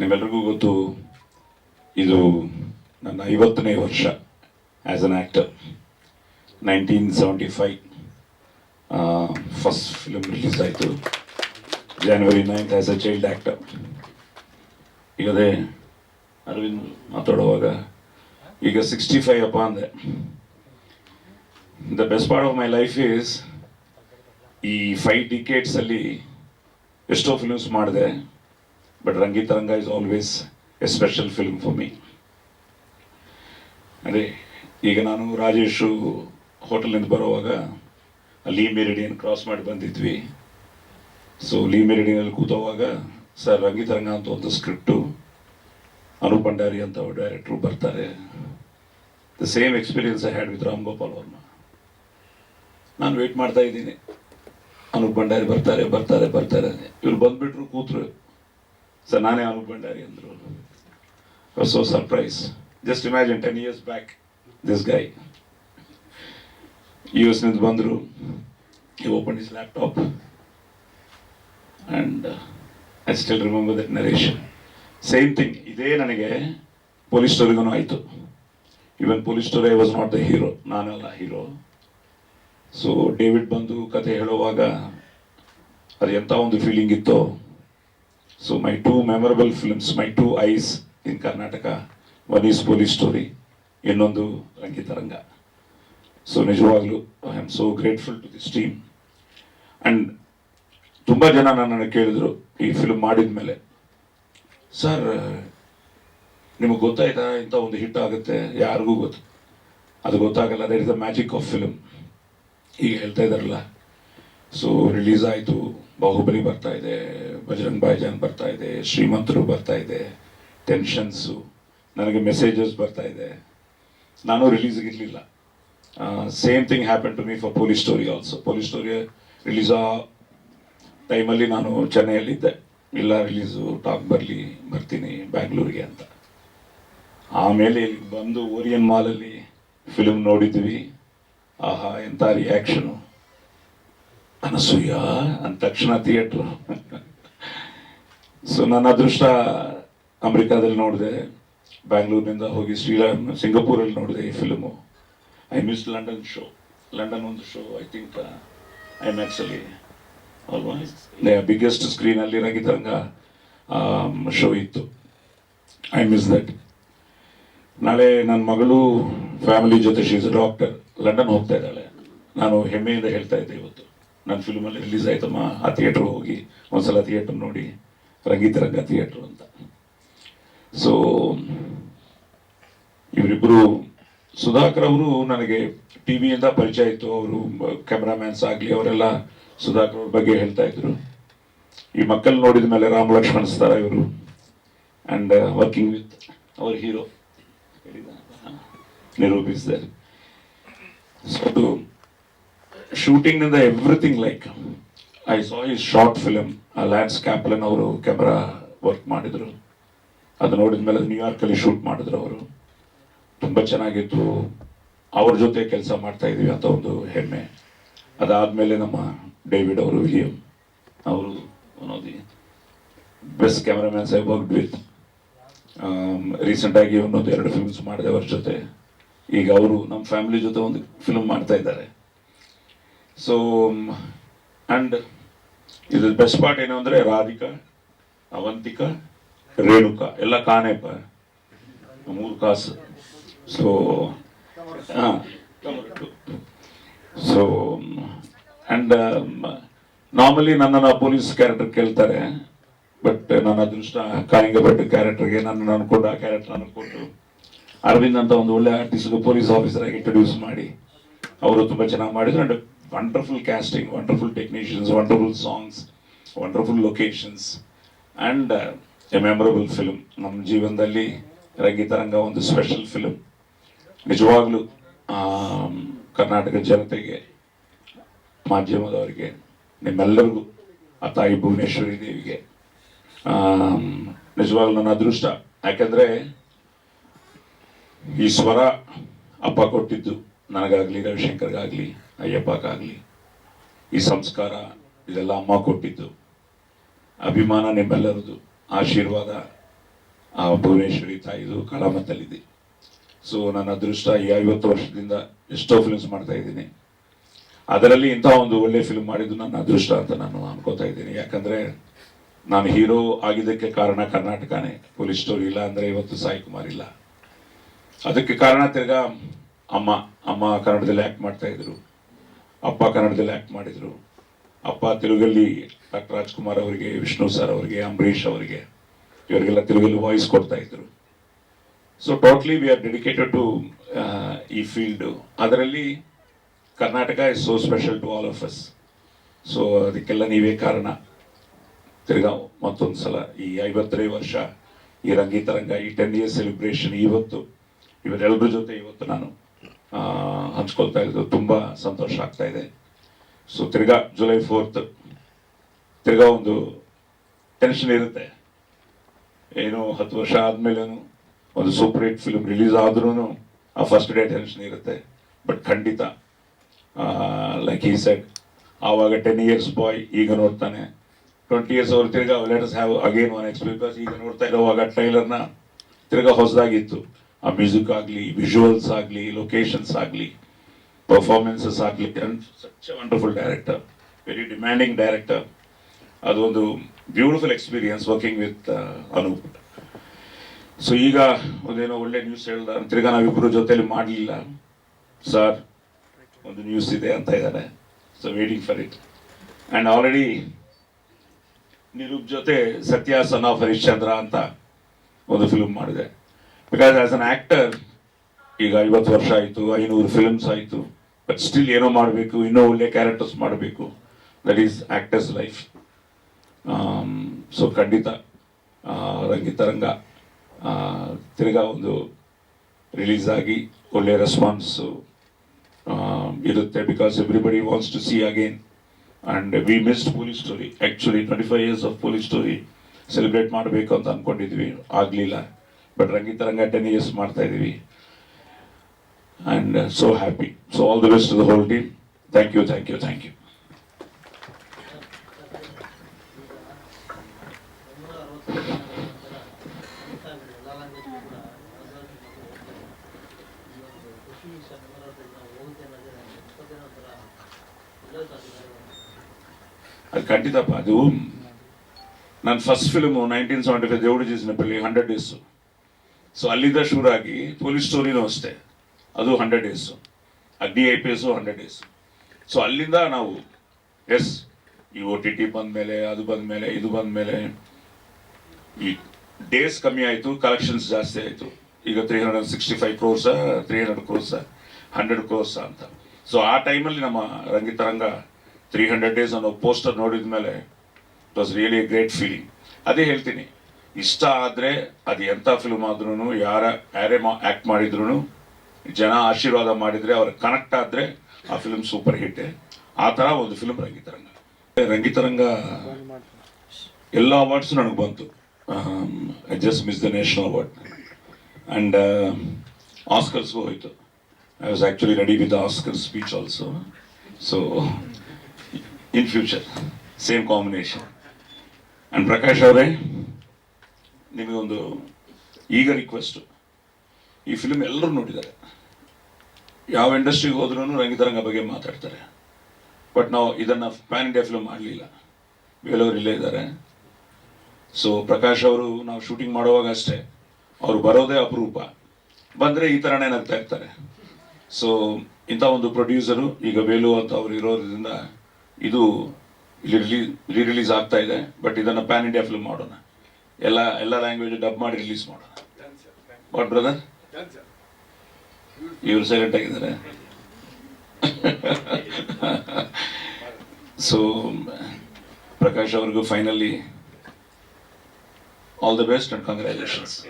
ನಿಮ್ಮೆಲ್ರಿಗೂ ಗೊತ್ತು, ಇದು ನನ್ನ ಐವತ್ತನೇ ವರ್ಷ as an actor nineteen seventy five first film release ಆಯಿತು. January ninth as a child actor ಈಗ ಅದೇ ಅರವಿಂದ್ ಮಾತಾಡುವಾಗ, ಈಗ ಸಿಕ್ಸ್ಟಿ ಫೈವ್ ಅಪ್ಪ ಅಂದೆ. The best part of my life is ಈ ಫೈವ್ ಡಿಕೇಟ್ಸಲ್ಲಿ ಎಷ್ಟೋ ಫಿಲ್ಮ್ಸ್ ಮಾಡಿದೆ. But Rangitaranga is always a special film for me. ಅದೇ ಈಗ ನಾನು ರಾಜೇಶು ಹೋಟೆಲ್ನಿಂದ ಬರುವಾಗ ಲೀ ಮೆರಿಡಿಯನ್ ಕ್ರಾಸ್ ಮಾಡಿ ಬಂದಿದ್ವಿ. ಸೊ ಲೀ ಮೆರಿಡಿಯನಲ್ಲಿ ಕೂತೋವಾಗ ಸರ್ ರಂಗಿತರಂಗ ಅಂತ ಒಂದು ಸ್ಕ್ರಿಪ್ಟು ಅನೂಪ್ ಭಂಡಾರಿ ಅಂತ ಡೈರೆಕ್ಟ್ರು ಬರ್ತಾರೆ. The same experience I had with Ram Gopal Varma ನಾನು ವೇಟ್ ಮಾಡ್ತಾ ಇದ್ದೀನಿ. ಅನೂಪ್ ಭಂಡಾರಿ ಬರ್ತಾರೆ ಬರ್ತಾರೆ ಬರ್ತಾರೆ. ಇವ್ರು ಬಂದುಬಿಟ್ರು ಕೂತ್ರು. ಸರ್ ನಾನೇ ಅನೂಪ್ ಭಂಡಾರಿ ಅಂದರು. So surprise just imagine ten years back this guy you ಎಸ್ನಿಂದ ಬಂದರು. ಈ open his laptop and I still remember that narration same thing ಇದೇ ನನಗೆ ಪೊಲೀಸ್ ಸ್ಟೋರಿಗೂ ಆಯಿತು. Even police story I was not the hero ನಾನಲ್ಲ ಹೀರೋ ಸೊ ಡೇವಿಡ್ ಬಂದು ಕತೆ ಹೇಳುವಾಗ, ಅದು ಎಂಥ ಒಂದು ಫೀಲಿಂಗ್ ಇತ್ತೋ so my two memorable films my two is in Karnataka one is police story ಇನ್ನೊಂದು ರಂಗಿತರಂಗ ಸೊ ನಿಜವಾಗ್ಲೂ I am so grateful to this team and ತುಂಬ ಜನ ನನ್ನನ್ನು ಕೇಳಿದರು, ಈ ಫಿಲ್ಮ್ ಮಾಡಿದ ಮೇಲೆ. ಸರ್ ನಿಮಗೆ ಗೊತ್ತಾಯ್ತಾ? ಇಂಥ ಒಂದು ಹಿಟ್ ಆಗುತ್ತೆ, ಯಾರಿಗೂ ಗೊತ್ತು? ಅದು ಗೊತ್ತಾಗಲ್ಲ that is the magic of film ಈಗ ಹೇಳ್ತಾ ಇದ್ದಾರಲ್ಲ. ಸೊ ರಿಲೀಸ್ ಆಯಿತು. ಬಾಹುಬಲಿ ಬರ್ತಾ ಇದೆ ಬಜರಂಗ್ ಬಾಯ್ಜಾನ್ ಬರ್ತಾ ಇದೆ, ಶ್ರೀಮಂತರು ಬರ್ತಾ ಇದೆ ಟೆನ್ಷನ್ಸು ನನಗೆ ಮೆಸೇಜಸ್ ಬರ್ತಾ ಇದೆ. ನಾನು ರಿಲೀಸ್ಗೆ ಇರಲಿಲ್ಲ. Same thing happen to me for police story also police story release ಆ ಟೈಮಲ್ಲಿ ನಾನು ಚೆನ್ನೈಯಲ್ಲಿದ್ದೆ. ಇಲ್ಲ ರಿಲೀಸು ಟಾಕ್ ಬರಲಿ, ಬರ್ತೀನಿ ಬ್ಯಾಂಗ್ಳೂರಿಗೆ ಅಂತ. ಆಮೇಲೆ ಬಂದು ಓರಿಯನ್ ಮಾಲಲ್ಲಿ ಫಿಲ್ಮ್ ನೋಡಿದ್ವಿ. ಆಹಾ, ಎಂಥ ರಿಯಾಕ್ಷನು ಅನಸೂಯ ಅಂದ ತಕ್ಷಣ ಥಿಯೇಟ್ರು ಸೊ ನನ್ನ ಅದೃಷ್ಟ ಅಮೆರಿಕಾದಲ್ಲಿ ನೋಡಿದೆ, ಬ್ಯಾಂಗ್ಳೂರಿನಿಂದ ಹೋಗಿ ಶ್ರೀರಾಮ್ ಸಿಂಗಪೂರಲ್ಲಿ ನೋಡಿದೆ ಈ film. I miss London show London ಒಂದು ಶೋ ಐ ಥಿಂಕ್ ಐ ಮ್ಯಾಕ್ಸಲ್ಲಿ ಅಲ್ವಾ ಬಿಗ್ಗೆಸ್ಟ್ ಸ್ಕ್ರೀನಲ್ಲಿ ರಂಗಿತರಂಗ ಶೋ ಇತ್ತು. ಐ ಮಿಸ್ ದಟ್ ನಾಳೆ ನನ್ನ ಮಗಳು ಫ್ಯಾಮಿಲಿ ಜೊತೆ ಶೀಸ್ ಡಾಕ್ಟರ್ ಲಂಡನ್ ಹೋಗ್ತಾ ಇದ್ದಾಳೆ. ನಾನು ಹೆಮ್ಮೆಯಿಂದ ಹೇಳ್ತಾ ಇದ್ದೆ ಇವತ್ತು. ನನ್ನ ಫಿಲ್ಮಲ್ಲಿ ರಿಲೀಸ್ ಆಯ್ತಮ್ಮ ಆ ಥಿಯೇಟ್ರ್ ಹೋಗಿ, ಒಂದ್ಸಲ ಥಿಯೇಟ್ರ್ ನೋಡಿ ರಂಗಿತರಂಗ ಥಿಯೇಟ್ರ್ ಅಂತ. ಸೊ ಇವರಿಬ್ಬರು ಸುಧಾಕರ್ ಅವರು ನನಗೆ ಟಿ ವಿಯಿಂದ ಪರಿಚಯ ಇತ್ತು ಅವರು ಕ್ಯಾಮ್ರಾಮ್ಯಾನ್ಸ್ ಆಗಲಿ, ಅವರೆಲ್ಲ ಸುಧಾಕರ್ ಅವ್ರ ಬಗ್ಗೆ ಹೇಳ್ತಾ ಇದ್ರು. ಈ ಮಕ್ಕಳು ನೋಡಿದ ಮೇಲೆ ರಾಮ್ ಲಕ್ಷ್ಮಣ್ ಸ್ತಾರ ಇವರು. And working with our hero ನಿರೂಪಿಸಿದ್ದಾರೆ. So ಅದು ಶೂಟಿಂಗ್ನಿಂದ ಎವ್ರಿಥಿಂಗ್ ಲೈಕ್ ಐ ಸಾ ಈ ಶಾರ್ಟ್ ಫಿಲಮ್ ಲ್ಯಾನ್ಸ್ ಕ್ಯಾಪ್ಲನ್ ಅವರು ಕ್ಯಾಮ್ರಾ ವರ್ಕ್ ಮಾಡಿದರು. ಅದು ನೋಡಿದ ಮೇಲೆ ನ್ಯೂಯಾರ್ಕಲ್ಲಿ ಶೂಟ್ ಮಾಡಿದ್ರು ಅವರು. ತುಂಬ ಚೆನ್ನಾಗಿತ್ತು. ಅವ್ರ ಜೊತೆ ಕೆಲಸ ಮಾಡ್ತಾ ಇದೀವಿ ಅಂತ ಒಂದು ಹೆಮ್ಮೆ. ಅದಾದಮೇಲೆ ನಮ್ಮ ಡೇವಿಡ್ ಅವರು, ವಿಲಿಯಂ ಅವರು one of the best cameramans I worked with. ರೀಸೆಂಟಾಗಿ ಒಂದೊಂದು ಎರಡು ಫಿಲ್ಮ್ಸ್ ಮಾಡಿದೆ ಅವ್ರ ಜೊತೆ. ಈಗ ಅವರು ನಮ್ಮ ಫ್ಯಾಮಿಲಿ ಜೊತೆ ಒಂದು ಫಿಲ್ಮ್ ಮಾಡ್ತಾ ಇದ್ದಾರೆ. ಸೊ ಆ್ಯಂಡ್ ಇದ್ರ ಬೆಸ್ಟ್ ಪಾರ್ಟ್ ಏನು ಅಂದರೆ ರಾಧಿಕಾ, ಅವಂತಿಕಾ, ರೇಣುಕಾ, ಎಲ್ಲ ಕಾಣೆಪ ಮೂರು ಕಾಸು. ಸೊ ಹಾಂ. ಸೊ ಆ್ಯಂಡ್ ನಾರ್ಮಲಿ ನನ್ನನ್ನು ಪೊಲೀಸ್ ಕ್ಯಾರೆಕ್ಟರ್ ಕೇಳ್ತಾರೆ ಬಟ್ ನನ್ನ ಅದೃಷ್ಟ ಕಾಳಿಂಗಭಟ್ ಕ್ಯಾರೆಕ್ಟರ್ಗೆ ನನ್ನ ಅನ್ಕೊಂಡು ಆ ಕ್ಯಾರೆಕ್ಟರ್ ಅನ್ಕೊಂಡು ಅರವಿಂದ್ ಅಂತ ಒಂದು ಒಳ್ಳೆ ಆರ್ಟಿಸ್ಟ್ ಪೊಲೀಸ್ ಆಫೀಸರ್ ಆಗಿ ಇಂಟ್ರೊಡ್ಯೂಸ್ ಮಾಡಿ, ಅವರು ತುಂಬ ಚೆನ್ನಾಗಿ ಮಾಡಿದ್ರು. Wonderful casting wonderful technicians wonderful songs wonderful locations and a memorable film ನಮ್ಮ ಜೀವನದಲ್ಲಿ ರಂಗಿತರಂಗ ಒಂದು ಸ್ಪೆಷಲ್ ಫಿಲ್ಮ್ ನಿಜವಾಗ್ಲೂ ಕರ್ನಾಟಕ ಜನತೆಗೆ, ಮಾಧ್ಯಮದವರಿಗೆ, ನಿಮ್ಮೆಲ್ಲರಿಗೂ, ಆ ತಾಯಿ ಭುವನೇಶ್ವರಿ ದೇವಿಗೆ ನಿಜವಾಗ್ಲೂ ನನ್ನ ಅದೃಷ್ಟ. ಯಾಕೆಂದರೆ, ಈ ಸ್ವರ ಅಪ್ಪ ಕೊಟ್ಟಿದ್ದು ನನಗಾಗಲಿ, ರವಿಶಂಕರ್ಗಾಗ್ಲಿ ಅಯ್ಯಪ್ಪಗಾಗ್ಲಿ. ಈ ಸಂಸ್ಕಾರ ಇದೆಲ್ಲ ಅಮ್ಮ ಕೊಟ್ಟಿದ್ದು. ಅಭಿಮಾನ ನಿಮ್ಮೆಲ್ಲರದು. ಆಶೀರ್ವಾದ ಆ ಭುವನೇಶ್ವರಿ ತಾಯಿದು ಕಲಾಮತ್ತಲ್ಲಿದೆ ಸೊ ನನ್ನ ಅದೃಷ್ಟ ಈ ಐವತ್ತು ವರ್ಷದಿಂದ ಎಷ್ಟೋ ಫಿಲ್ಮ್ಸ್ ಮಾಡ್ತಾ ಇದ್ದೀನಿ. ಅದರಲ್ಲಿ ಇಂಥ ಒಂದು ಒಳ್ಳೆ ಫಿಲ್ಮ್ ಮಾಡಿದ್ದು ನನ್ನ ಅದೃಷ್ಟ ಅಂತ ನಾನು ಅನ್ಕೋತಾ ಇದ್ದೀನಿ. ಯಾಕಂದರೆ ನಾನು ಹೀರೋ ಆಗಿದ್ದಕ್ಕೆ ಕಾರಣ ಕರ್ನಾಟಕನೇ. ಪೊಲೀಸ್ ಸ್ಟೋರಿ ಇಲ್ಲ ಅಂದರೆ ಇವತ್ತು ಸಾಯಿ ಕುಮಾರ್ ಇಲ್ಲ. ಅದಕ್ಕೆ ಕಾರಣ ತಿರ್ಗಾ ಅಮ್ಮ ಅಮ್ಮ ಕನ್ನಡದಲ್ಲಿ ಆ್ಯಕ್ಟ್ ಮಾಡ್ತಾ ಇದ್ರು. ಅಪ್ಪ ಕನ್ನಡದಲ್ಲಿ ಆಕ್ಟ್ ಮಾಡಿದ್ರು. ಅಪ್ಪ ತೆಲುಗಲ್ಲಿ ಡಾಕ್ಟರ್ ರಾಜ್ಕುಮಾರ್ ಅವರಿಗೆ, ವಿಷ್ಣು ಸರ್ ಅವರಿಗೆ, ಅಂಬರೀಷ್ ಅವರಿಗೆ, ಇವರಿಗೆಲ್ಲ ತೆಲುಗಲ್ಲಿ ವಾಯ್ಸ್ ಕೊಡ್ತಾ ಇದ್ರು. So totally we are dedicated to ಈ ಫೀಲ್ಡ್ ಅದರಲ್ಲಿ Karnataka is so special to all of us so ಅದಕ್ಕೆಲ್ಲ ನೀವೇ ಕಾರಣ. ತಿರ್ಗಾ ಮತ್ತೊಂದು ಸಲ ಈ ಐವತ್ತನೇ ವರ್ಷ ಈ ರಂಗೀತರಂಗ ಈ ಟೆನ್ ಇಯರ್ಸ್ ಸೆಲೆಬ್ರೇಷನ್ ಇವತ್ತು ಇವರೆಲ್ಲರ ಜೊತೆ ಇವತ್ತು ನಾನು ಹಂಚ್ಕೊಳ್ತಾ ಇದ್ದು ತುಂಬ ಸಂತೋಷ ಆಗ್ತಾ ಇದೆ. ಸೊ ತಿರ್ಗಾ ಜುಲೈ ಫೋರ್ತ್ ತಿರ್ಗಾ ಒಂದು ಟೆನ್ಷನ್ ಇರುತ್ತೆ. ಏನು ಹತ್ತು ವರ್ಷ ಆದಮೇಲೂ ಒಂದು ಸೂಪರ್ ಹಿಟ್ ಫಿಲ್ಮ್ ರಿಲೀಸ್ ಆದ್ರೂ ಆ ಫಸ್ಟ್ ಡೇ ಟೆನ್ಷನ್ ಇರುತ್ತೆ. ಬಟ್ ಖಂಡಿತ ಲೈಕ್ ಈ ಸೆಟ್ ಆವಾಗ ಟೆನ್ ಇಯರ್ಸ್ ಬಾಯ್ ಈಗ ನೋಡ್ತಾನೆ. ಟ್ವೆಂಟಿ ಇಯರ್ಸ್ ಅವ್ರು ತಿರ್ಗಾ letters have again one X because ಈಗ ನೋಡ್ತಾ ಇರೋವಾಗ ಟ್ರೈಲರ್ನ ತಿರ್ಗಾ ಹೊಸದಾಗಿತ್ತು. ಆ ಮ್ಯೂಸಿಕ್ ಆಗಲಿ ವಿಜುವಲ್ಸ್ ಆಗಲಿ ಲೊಕೇಶನ್ಸ್ ಆಗಲಿ ಪರ್ಫಾರ್ಮೆನ್ಸಸ್ ಆಗಲಿ such wonderful director very demanding director ಅದೊಂದು beautiful experience working with Anup so ಈಗ ಒಂದೇನೋ ಒಳ್ಳೆ ನ್ಯೂಸ್ ಹೇಳ್ದ ತಿರ್ಗಾ ನಾವಿಬ್ಬರು ಜೊತೆಲಿ ಮಾಡಲಿಲ್ಲ. ಸರ್ ಒಂದು ನ್ಯೂಸ್ ಇದೆ ಅಂತ ಇದ್ದಾರೆ so waiting for it and already Nirup ಜೊತೆ ಸತ್ಯ ಸನ್ ಆಫ್ ಹರಿಶ್ಚಂದ್ರ ಅಂತ ಒಂದು ಫಿಲ್ಮ್ ಮಾಡಿದೆ. ಬಿಕಾಸ್ ಆಸ್ ಅನ್ ಆಕ್ಟರ್ ಈಗ ಐವತ್ತು ವರ್ಷ ಆಯಿತು, ಐನೂರು ಫಿಲ್ಮ್ಸ್ ಆಯಿತು ಬಟ್ ಸ್ಟಿಲ್ ಏನೋ ಮಾಡಬೇಕು, ಇನ್ನೂ ಒಳ್ಳೆ ಕ್ಯಾರೆಕ್ಟರ್ಸ್ ಮಾಡಬೇಕು. That is actors life so ಖಂಡಿತ ರಂಗಿತರಂಗ ತಿರ್ಗಾ ಒಂದು ರಿಲೀಸ್ ಆಗಿ ಒಳ್ಳೆ ರೆಸ್ಪಾನ್ಸು ಇರುತ್ತೆ. Because everybody wants to see again and we missed police story actually twenty five years of police story celebrate ಮಾಡಬೇಕು ಅಂತ ಅಂದ್ಕೊಂಡಿದ್ವಿ ಆಗಲಿಲ್ಲ. ಬಟ್ ರಂಗಿತರಂಗ ಟೆನ್ ಇಯರ್ಸ್ ಮಾಡ್ತಾ ಇದ್ದೀವಿ. And so happy so all the best the whole team thank you thank you thank you ಅದು ಖಂಡಿತಪ್ಪ, ಅದು ನನ್ನ first film nineteen seventy five Devudu ಜೀಸ್ನಪಲ್ಲಿ ಹಂಡ್ರೆಡ್ ಡೇಸು ಸೊ ಅಲ್ಲಿಂದ ಶುರುವಾಗಿ ಪೊಲೀಸ್ ಸ್ಟೋರಿನೂ ಅಷ್ಟೇ. ಅದು hundred days Agni I P S hundred days so ಅಲ್ಲಿಂದ ನಾವು ಎಸ್ ಈ ಓ ಟಿ ಟಿ ಬಂದಮೇಲೆ, ಅದು ಬಂದಮೇಲೆ, ಇದು ಬಂದಮೇಲೆ, ಈ ಡೇಸ್ ಕಮ್ಮಿ ಆಯಿತು ಕಲೆಕ್ಷನ್ಸ್ ಜಾಸ್ತಿ ಆಯಿತು. ಈಗ three hundred sixty five crores three hundred crores hundred crores ಅಂತ. ಸೊ ಆ ಟೈಮಲ್ಲಿ ನಮ್ಮ ರಂಗಿತರಂಗ ತ್ರೀ ಹಂಡ್ರೆಡ್ ಡೇಸ್ ಅನ್ನೋ ಪೋಸ್ಟರ್ ನೋಡಿದ ಮೇಲೆ it was really great feeling ಅದೇ ಹೇಳ್ತೀನಿ ಇಷ್ಟ ಆದರೆ ಅದು ಎಂಥ ಫಿಲ್ಮ್ ಆದ್ರೂ ಯಾರ, ಯಾರೇ ಮಾ ಆ್ಯಕ್ಟ್ ಮಾಡಿದ್ರು ಜನ ಆಶೀರ್ವಾದ ಮಾಡಿದರೆ, ಅವ್ರ ಕನೆಕ್ಟ್ ಆದರೆ ಆ ಫಿಲ್ಮ್ ಸೂಪರ್ ಹಿಟ್ ಆ ಥರ ಒಂದು ಫಿಲ್ಮ್ ರಂಗಿತರಂಗ ರಂಗಿತರಂಗ ಎಲ್ಲ ಅವಾರ್ಡ್ಸು ನನಗೆ ಬಂತು. I just miss the national award and ಆಸ್ಕರ್ಸ್ಗೂ ಹೋಯಿತು. I was actually ready with Oscar speech also so in future same combination and Prakash ಅವರೇ ನಿಮಗೊಂದು ಈಗ ರಿಕ್ವೆಸ್ಟು ಈ ಫಿಲ್ಮ್ ಎಲ್ಲರೂ ನೋಡಿದ್ದಾರೆ. ಯಾವ ಇಂಡಸ್ಟ್ರಿಗೆ ಹೋದ್ರೂ ರಂಗಿತರಂಗ ಬಗ್ಗೆ ಮಾತಾಡ್ತಾರೆ. ಬಟ್ ನಾವು ಇದನ್ನು ಪ್ಯಾನ್ ಇಂಡಿಯಾ ಫಿಲ್ಮ್ ಮಾಡಲಿಲ್ಲ. ಇಲ್ಲೇ ಇದ್ದಾರೆ. ಸೊ ಪ್ರಕಾಶ್ ಅವರು ನಾವು ಶೂಟಿಂಗ್ ಮಾಡುವಾಗ ಅಷ್ಟೇ, ಅವರು ಬರೋದೇ ಅಪರೂಪ. ಬಂದರೆ ಈ ಥರನೇ ನಗ್ತಾ ಇರ್ತಾರೆ. ಸೊ ಇಂಥ ಒಂದು ಪ್ರೊಡ್ಯೂಸರು ಈಗ ವೇಲು ಅಂತ ಅವರು ಇರೋದ್ರಿಂದ ಇದು ಇಲ್ಲಿ ರಿಲೀಸ್ ರಿಲೀಸ್ ಆಗ್ತಾ ಇದೆ. ಬಟ್ ಇದನ್ನು ಪ್ಯಾನ್ ಇಂಡಿಯಾ ಫಿಲ್ಮ್ ಮಾಡೋಣ. ಎಲ್ಲ ಎಲ್ಲ ಲ್ಯಾಂಗ್ವೇಜ್ ಡಬ್ ಮಾಡಿ ರಿಲೀಸ್ ಮಾಡೋಣ ವಾಟ್ ಬ್ರದರ್ ಇವರು ಸೈಲೆಂಟ್ ಆಗಿದ್ದಾರೆ. ಸೊ ಪ್ರಕಾಶ್ ಅವ್ರಿಗೂ finally all the best and congratulations